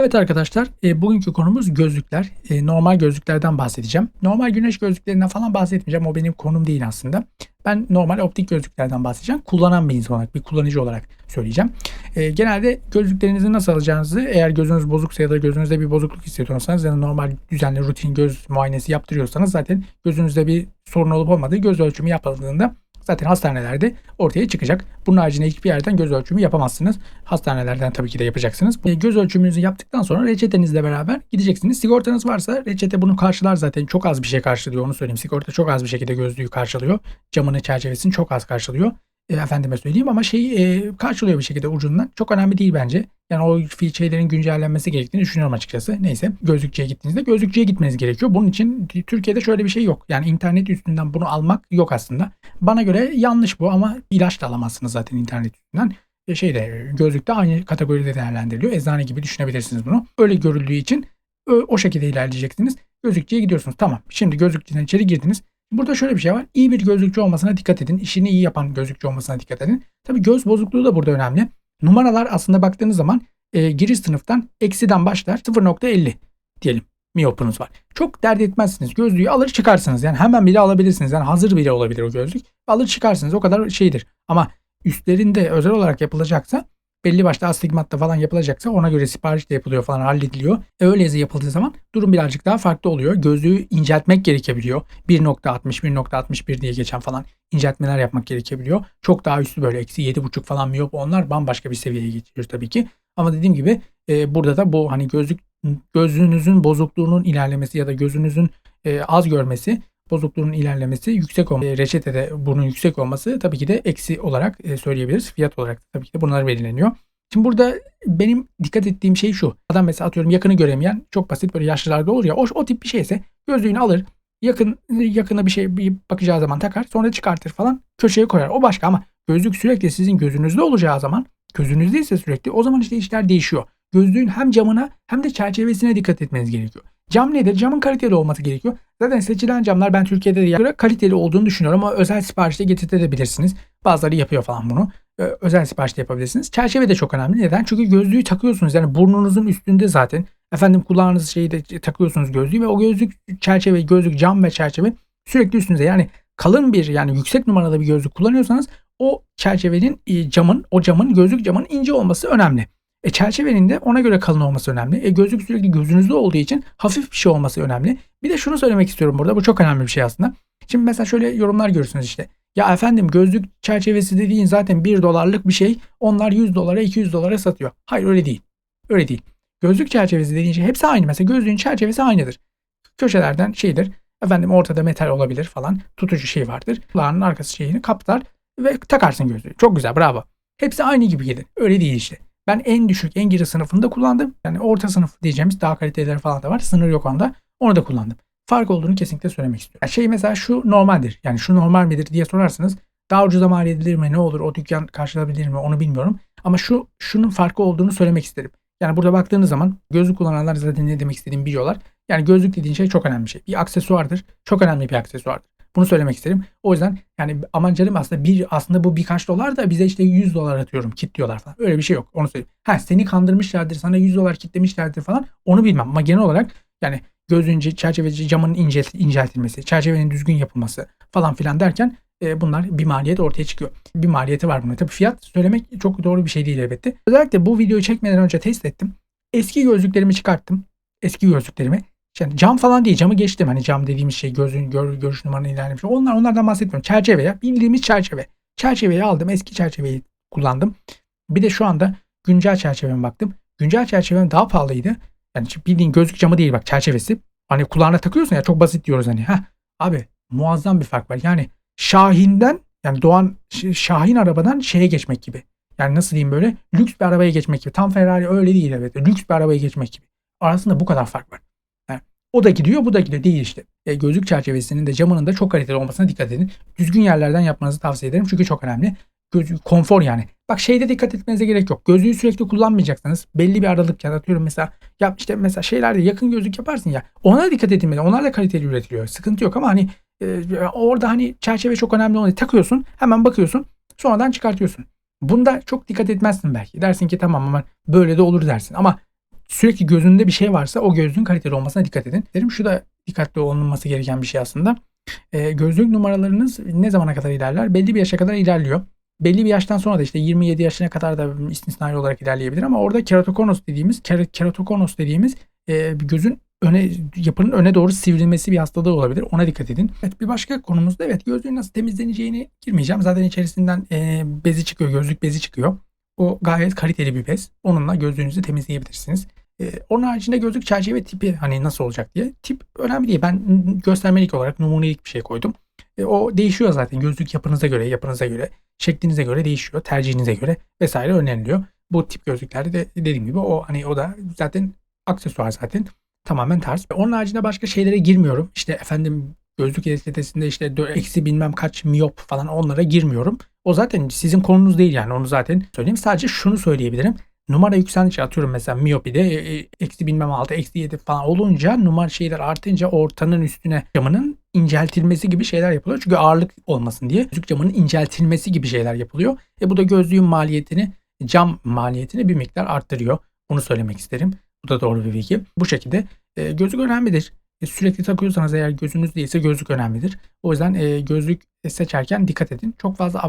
Evet arkadaşlar, e, bugünkü konumuz gözlükler. E, normal gözlüklerden bahsedeceğim. Normal güneş gözlüklerinden falan bahsetmeyeceğim. O benim konum değil aslında. Ben normal optik gözlüklerden bahsedeceğim. Kullanan bir insan olarak, bir kullanıcı olarak söyleyeceğim. E, genelde gözlüklerinizi nasıl alacağınızı eğer gözünüz bozuksa ya da gözünüzde bir bozukluk hissediyorsanız ya da normal düzenli rutin göz muayenesi yaptırıyorsanız zaten gözünüzde bir sorun olup olmadığı göz ölçümü yapıldığında zaten hastanelerde ortaya çıkacak. Bunun haricinde hiçbir yerden göz ölçümü yapamazsınız. Hastanelerden tabii ki de yapacaksınız. E, Göz ölçümünüzü yaptıktan sonra reçetenizle beraber gideceksiniz. Sigortanız varsa reçete bunu karşılar zaten. Çok az bir şey karşılıyor onu söyleyeyim. Sigorta çok az bir şekilde gözlüğü karşılıyor. Camını çerçevesini çok az karşılıyor. E, efendime söyleyeyim ama şey e, karşılıyor bir şekilde ucundan. Çok önemli değil bence. Yani o şeylerin güncellenmesi gerektiğini düşünüyorum açıkçası. Neyse gözlükçüye gittiğinizde gözlükçüye gitmeniz gerekiyor. Bunun için Türkiye'de şöyle bir şey yok. Yani internet üstünden bunu almak yok aslında. Bana göre yanlış bu ama ilaç da alamazsınız zaten internet üstünden. E, şeyde gözlükte aynı kategoride değerlendiriliyor. Eczane gibi düşünebilirsiniz bunu. Öyle görüldüğü için o şekilde ilerleyeceksiniz. Gözlükçüye gidiyorsunuz. Tamam. Şimdi gözlükçüden içeri girdiniz. Burada şöyle bir şey var. İyi bir gözlükçü olmasına dikkat edin. İşini iyi yapan gözlükçü olmasına dikkat edin. Tabii göz bozukluğu da burada önemli. Numaralar aslında baktığınız zaman e, giriş sınıftan eksiden başlar 0.50 diyelim miyopunuz var. Çok dert etmezsiniz. Gözlüğü alır çıkarsınız. Yani hemen bile alabilirsiniz. Yani hazır bile olabilir o gözlük. Alır çıkarsınız. O kadar şeydir. Ama üstlerinde özel olarak yapılacaksa belli başta astigmatta falan yapılacaksa ona göre sipariş de yapılıyor falan hallediliyor. E öyle yazı yapıldığı zaman durum birazcık daha farklı oluyor. Gözlüğü inceltmek gerekebiliyor. 1.60 1.61 diye geçen falan inceltmeler yapmak gerekebiliyor. Çok daha üstü böyle eksi 7.5 falan miyop onlar bambaşka bir seviyeye geçiyor tabii ki. Ama dediğim gibi e, burada da bu hani gözlük gözünüzün bozukluğunun ilerlemesi ya da gözünüzün e, az görmesi bozukluğun ilerlemesi yüksek olması, reçetede bunun yüksek olması tabii ki de eksi olarak e, söyleyebiliriz. Fiyat olarak tabii ki de bunlar belirleniyor. Şimdi burada benim dikkat ettiğim şey şu. Adam mesela atıyorum yakını göremeyen çok basit böyle yaşlılarda olur ya o, o tip bir şeyse gözlüğünü alır yakın yakına bir şey bir bakacağı zaman takar sonra çıkartır falan köşeye koyar. O başka ama gözlük sürekli sizin gözünüzde olacağı zaman gözünüzde ise sürekli o zaman işte işler değişiyor. Gözlüğün hem camına hem de çerçevesine dikkat etmeniz gerekiyor. Cam nedir? Camın kaliteli olması gerekiyor. Zaten seçilen camlar ben Türkiye'de de göre kaliteli olduğunu düşünüyorum ama özel siparişte getirtebilirsiniz. Bazıları yapıyor falan bunu. Ee, özel siparişte yapabilirsiniz. Çerçeve de çok önemli. Neden? Çünkü gözlüğü takıyorsunuz. Yani burnunuzun üstünde zaten. Efendim kulağınız şeyi de takıyorsunuz gözlüğü ve o gözlük çerçeve, gözlük cam ve çerçeve sürekli üstünüze. Yani kalın bir yani yüksek numaralı bir gözlük kullanıyorsanız o çerçevenin camın, o camın gözlük camın ince olması önemli. E çerçevenin de ona göre kalın olması önemli. E gözlük sürekli gözünüzde olduğu için hafif bir şey olması önemli. Bir de şunu söylemek istiyorum burada. Bu çok önemli bir şey aslında. Şimdi mesela şöyle yorumlar görürsünüz işte. Ya efendim gözlük çerçevesi dediğin zaten 1 dolarlık bir şey. Onlar 100 dolara 200 dolara satıyor. Hayır öyle değil. Öyle değil. Gözlük çerçevesi dediğin şey hepsi aynı. Mesela gözlüğün çerçevesi aynıdır. Köşelerden şeydir. Efendim ortada metal olabilir falan. Tutucu şey vardır. Kulağının arkası şeyini kaplar ve takarsın gözlüğü. Çok güzel bravo. Hepsi aynı gibi gelir. Öyle değil işte. Ben en düşük, en geri sınıfında kullandım. Yani orta sınıf diyeceğimiz daha kaliteleri falan da var. Sınır yok onda. Onu da kullandım. Fark olduğunu kesinlikle söylemek istiyorum. Yani şey mesela şu normaldir. Yani şu normal midir diye sorarsanız daha ucuza mal edilir mi? Ne olur? O dükkan karşılanabilir mi? Onu bilmiyorum. Ama şu şunun farkı olduğunu söylemek isterim. Yani burada baktığınız zaman gözlük kullananlar zaten ne demek istediğimi biliyorlar. Yani gözlük dediğin şey çok önemli bir şey. Bir aksesuardır. Çok önemli bir aksesuardır. Bunu söylemek isterim. O yüzden yani aman canım aslında bir aslında bu birkaç dolar da bize işte 100 dolar atıyorum kitliyorlar falan. Öyle bir şey yok. Onu söyleyeyim. Ha seni kandırmışlardır sana 100 dolar kitlemişlerdir falan. Onu bilmem ama genel olarak yani gözün çerçeveci camın incelt, inceltilmesi, çerçevenin düzgün yapılması falan filan derken e, bunlar bir maliyet ortaya çıkıyor. Bir maliyeti var bunun. Tabii fiyat söylemek çok doğru bir şey değil elbette. Özellikle bu videoyu çekmeden önce test ettim. Eski gözlüklerimi çıkarttım. Eski gözlüklerimi. Yani cam falan değil. Camı geçtim. Hani cam dediğimiz şey gözün gör, görüş numaranı ilerlemiş. Onlar onlardan bahsetmiyorum. Çerçeve ya. Bildiğimiz çerçeve. Çerçeveyi aldım. Eski çerçeveyi kullandım. Bir de şu anda güncel çerçeveme baktım. Güncel çerçevem daha pahalıydı. Yani bildiğin gözlük camı değil bak çerçevesi. Hani kulağına takıyorsun ya çok basit diyoruz hani. Heh, abi muazzam bir fark var. Yani Şahin'den yani Doğan Şahin arabadan şeye geçmek gibi. Yani nasıl diyeyim böyle lüks bir arabaya geçmek gibi. Tam Ferrari öyle değil evet. Lüks bir arabaya geçmek gibi. Arasında bu kadar fark var. O da gidiyor bu da gidiyor değil işte. E, gözlük çerçevesinin de camının da çok kaliteli olmasına dikkat edin. Düzgün yerlerden yapmanızı tavsiye ederim çünkü çok önemli. Gözü, konfor yani. Bak şeyde dikkat etmenize gerek yok. Gözlüğü sürekli kullanmayacaksanız belli bir aralık ya atıyorum mesela ya işte mesela şeylerde yakın gözlük yaparsın ya ona dikkat edilmeli. Onlar da kaliteli üretiliyor. Sıkıntı yok ama hani e, orada hani çerçeve çok önemli olan takıyorsun hemen bakıyorsun sonradan çıkartıyorsun. Bunda çok dikkat etmezsin belki. Dersin ki tamam ama böyle de olur dersin. Ama Sürekli gözünde bir şey varsa o gözlüğün kaliteli olmasına dikkat edin. Derim şu da dikkatli olunması gereken bir şey aslında. E, gözlük numaralarınız ne zamana kadar ilerler? Belli bir yaşa kadar ilerliyor. Belli bir yaştan sonra da işte 27 yaşına kadar da istisnai olarak ilerleyebilir ama orada keratokonos dediğimiz ker- keratokonos dediğimiz e, gözün öne yapının öne doğru sivrilmesi bir hastalığı olabilir. Ona dikkat edin. Evet bir başka konumuz da evet gözlüğün nasıl temizleneceğini girmeyeceğim. Zaten içerisinden e, bezi çıkıyor, gözlük bezi çıkıyor. O gayet kaliteli bir bez. Onunla gözlüğünüzü temizleyebilirsiniz. E, onun haricinde gözlük çerçeve tipi hani nasıl olacak diye. Tip önemli değil. Ben göstermelik olarak numunelik bir şey koydum. E, o değişiyor zaten gözlük yapınıza göre, yapınıza göre, şeklinize göre değişiyor, tercihinize göre vesaire öneriliyor. Bu tip gözlüklerde de dediğim gibi o hani o da zaten aksesuar zaten tamamen tarz. Onun haricinde başka şeylere girmiyorum. İşte efendim gözlük estetisinde işte eksi bilmem kaç miyop falan onlara girmiyorum. O zaten sizin konunuz değil yani onu zaten söyleyeyim. Sadece şunu söyleyebilirim. Numara yükseldikçe atıyorum mesela miyopide e, e, eksi bilmem 6 eksi 7 falan olunca numara şeyler artınca ortanın üstüne camının inceltilmesi gibi şeyler yapılıyor. Çünkü ağırlık olmasın diye gözlük camının inceltilmesi gibi şeyler yapılıyor. E bu da gözlüğün maliyetini cam maliyetini bir miktar arttırıyor. Bunu söylemek isterim. Bu da doğru bir bilgi. Bu şekilde e, gözlük önemlidir. E, sürekli takıyorsanız eğer gözünüz değilse gözlük önemlidir. O yüzden e, gözlük seçerken dikkat edin. Çok fazla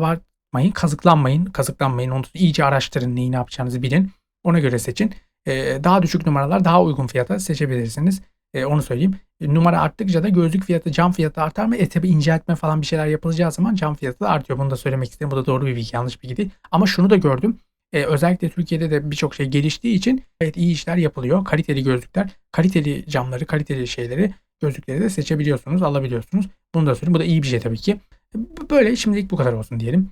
abartmayın, kazıklanmayın. Kazıklanmayın. Onu iyice araştırın. Neyi ne yapacağınızı bilin. Ona göre seçin. E, daha düşük numaralar daha uygun fiyata seçebilirsiniz. E, onu söyleyeyim. E, numara arttıkça da gözlük fiyatı, cam fiyatı artar mı? E tabi inceltme falan bir şeyler yapılacağı zaman cam fiyatı da artıyor. Bunu da söylemek istedim. Bu da doğru bir bilgi, yanlış bilgi değil. Ama şunu da gördüm. Ee, özellikle Türkiye'de de birçok şey geliştiği için evet iyi işler yapılıyor. Kaliteli gözlükler, kaliteli camları, kaliteli şeyleri, gözlükleri de seçebiliyorsunuz, alabiliyorsunuz. Bunu da söyleyeyim. Bu da iyi bir şey tabii ki. Böyle şimdilik bu kadar olsun diyelim.